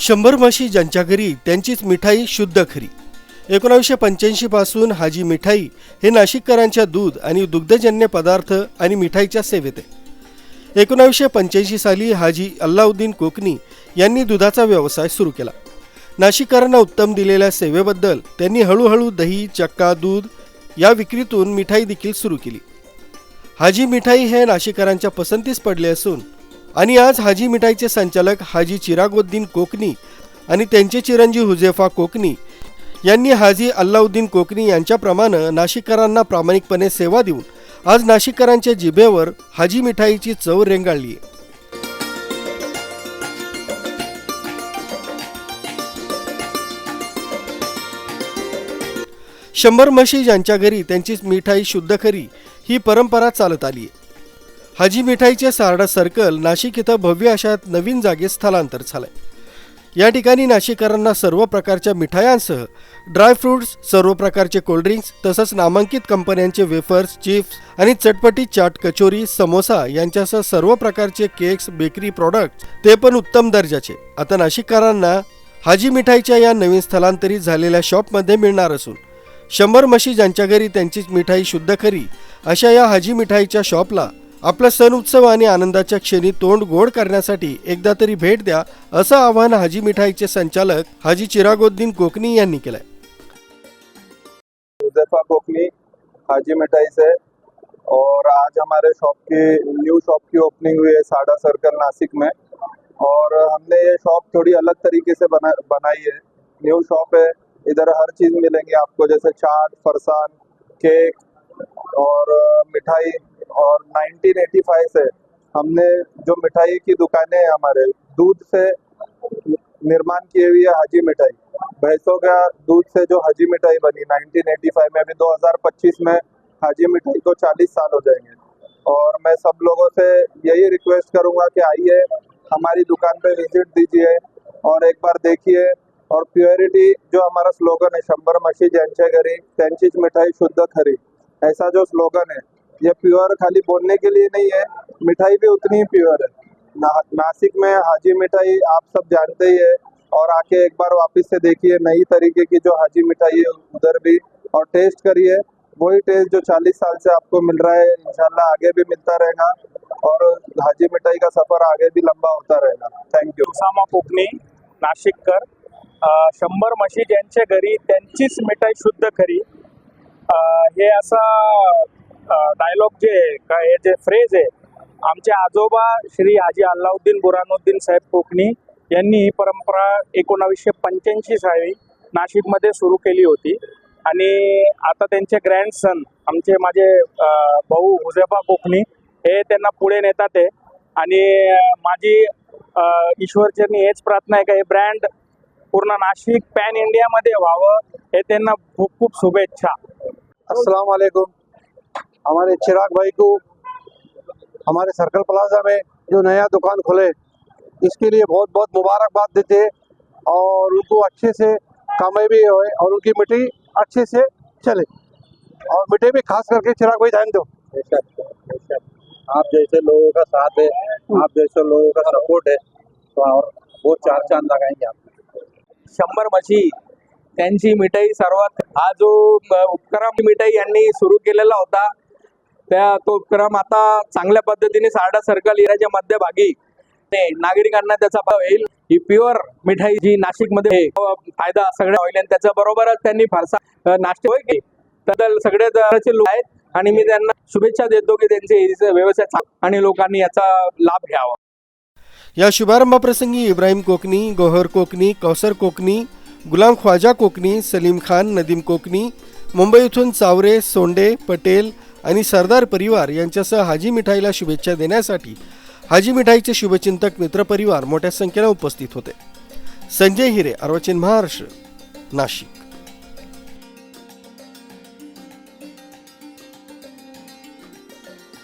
शंभर म्हशी ज्यांच्या घरी त्यांचीच मिठाई शुद्ध खरी. एकोणावीसशे पंच्याऐंशी पासून हाजी मिठाई हे नाशिककरांच्या दूध आणि दुग्धजन्य पदार्थ आणि मिठाईच्या सेवेत आहे. एकोणावीसशे पंच्याऐंशी साली हाजी अल्लाउद्दीन कोकणी यांनी दुधाचा व्यवसाय सुरू केला. नाशिककरांना उत्तम दिलेल्या सेवेबद्दल त्यांनी हळूहळू दही चक्का दूध या विक्रीतून मिठाई देखील सुरू केली. हाजी मिठाई हे नाशिककरांच्या पसंतीस पडले असून आणि आज हाजी मिठाईचे संचालक हाजी चिरागोद्दीन कोकणी आणि त्यांचे चिरंजीव हुजेफा कोकणी यांनी हाजी अल्लाउद्दीन कोकणी यांच्याप्रमाणे नाशिककरांना प्रामाणिकपणे सेवा देऊन आज नाशिककरांच्या जिभेवर हाजी मिठाईची चव रेंगाळली शंभर म्हशी ज्यांच्या घरी त्यांची मिठाई शुद्ध खरी ही परंपरा चालत आली आहे. हाजी मिठाईचे सारडा सर्कल नाशिक इथं भव्य अशा नवीन जागेत स्थलांतर झालंय. या ठिकाणी नाशिककरांना सर्व प्रकारच्या मिठायांसह ड्रायफ्रुट्स सर्व प्रकारचे कोल्ड्रिंक्स तसंच नामांकित कंपन्यांचे वेफर्स चिप्स आणि चटपटी चाट कचोरी समोसा यांच्यासह सर्व प्रकारचे केक्स बेकरी प्रॉडक्ट ते पण उत्तम दर्जाचे. आता नाशिककरांना हाजी मिठाईच्या या नवीन स्थलांतरित झालेल्या शॉपमध्ये मिळणार असून शंभर म्हशी ज्यांच्या घरी त्यांचीच मिठाई शुद्ध खरी अशा या हाजी मिठाईच्या शॉपला आपला सण उत्सव आणि आनंदाच्या क्षणी तोंड गोड करण्यासाठी एकदा तरी भेट द्या असं आवाहन हाजी मिठाईचे संचालक हाजी चिरागोद्दीन कोकणी यांनी केलंय. हुजैफा कोकनी हाजी मिठाई से और आज हमारे शॉप की न्यू शॉप की ओपनिंग हुई है साड़ा सर्कल नासिक में। और हमने ये शॉप थोड़ी अलग तरीके से बना बनाई है। न्यू शॉप है इधर हर चीज़ मिलेंगी आपको जैसे चाट फरसान केक और मिठाई और 1985 से हमने जो मिठाई की दुकानें हैं हमारे, दूध से निर्माण की हुई है हाजी मिठाई। भैंसों का दूध से जो हाजी मिठाई बनी 1985 में अभी 2025 में हाजी मिठाई को 40 साल हो जाएँगे। और मैं सब लोगों से यही रिक्वेस्ट करूँगा कि आइए, हमारी दुकान पे विज़िट दीजिए और एक बार देखिए। और प्योरिटी जो हमारा स्लोगन है शंभर मशी ज्यांच्या घरी त्यांचीच मिठाई शुद्ध खरी। ऐसा जो स्लोगन है ये प्योर खाली बोलने के लिए नहीं है मिठाई भी उतनी ही प्योर है। ना, नासिक में हाजी मिठाई आप सब जानते ही है और आके एक बार वापस से देखिए नई तरीके की जो हाजी मिठाई है उधर भी और टेस्ट करिए। वही टेस्ट जो 40 साल से आपको मिल रहा है इंशाल्लाह आगे भी मिलता रहेगा और हाजी मिठाई का सफ़र आगे भी लंबा होता रहेगा। थैंक यू उसामा कोकणी नाशिककर शंभर म्हशी ज्यांच्या घरी त्यांचीच मिठाई शुद्ध खरी. हे असा डायलॉग जे आहे, हे जे फ्रेज आहे आमचे आजोबा श्री हाजी अल्लाउद्दीन बुरानुद्दीन साहेब कोकणी यांनी ही परंपरा एकोणावीसशे पंच्याऐंशी साली नाशिकमध्ये सुरू केली होती. आणि आता त्यांचे ग्रँडसन आमचे माझे भाऊ हुजेफा कोकणी हे त्यांना पुढे नेतात आहे आणि माझी ईश्वरचरणी हेच प्रार्थना आहे का हे ब्रँड पूर्ण नाशिक पॅन इंडियामध्ये व्हावं हे त्यांना खूप खूप शुभेच्छा. अस्सलाम वालेकुम हमारे चिराग भाई को हमारे सर्कल प्लाजा में जो नया दुकान खोले इसके लिए बहुत बहुत मुबारकबाद देते हैं और उनको अच्छे से कामयाबी होए और उनकी मिट्टी अच्छे से चले। और मिट्टी भी खास करके चिराग भाई ध्यान दो। आप जैसे लोगों का साथ है आप जैसे लोगों का सपोर्ट है तो और वो चार चाँद लगाएँगे आप। शंबर म्हशी त्यांची मिठाई सर्वात हा जो उपक्रम मिठाई यांनी सुरू केलेला होता त्या तो उपक्रम आता चांगल्या पद्धतीने सारडा सर्कल इराच्या मध्यभागी नागरिकांना त्याचा भाव येईल ही प्युअर मिठाई जी नाशिकमध्ये फायदा सगळ्या होईल आणि त्याच्या बरोबरच त्यांनी फारसा नाश्ते होय की त्याबद्दल सगळे लोक आहेत आणि मी त्यांना शुभेच्छा देतो की त्यांचे व्यवसाय चांग- आणि लोकांनी याचा लाभ घ्यावा. या शुभारंभाप्रसंगी इब्राहिम कोकणी गोहर कोकणी कौसर कोकणी गुलाम ख्वाजा कोकणी सलीम खान नदीम कोकणी मुंबई इथून चावरे सोंडे पटेल आणि सरदार परिवार यांच्यासह हाजी मिठाईला शुभेच्छा देण्यासाठी हाजी मिठाईचे शुभचिंतक मित्रपरिवार मोठ्या संख्येने उपस्थित होते. संजय हिरे अर्वचिन महाराष्ट्र नाशिक.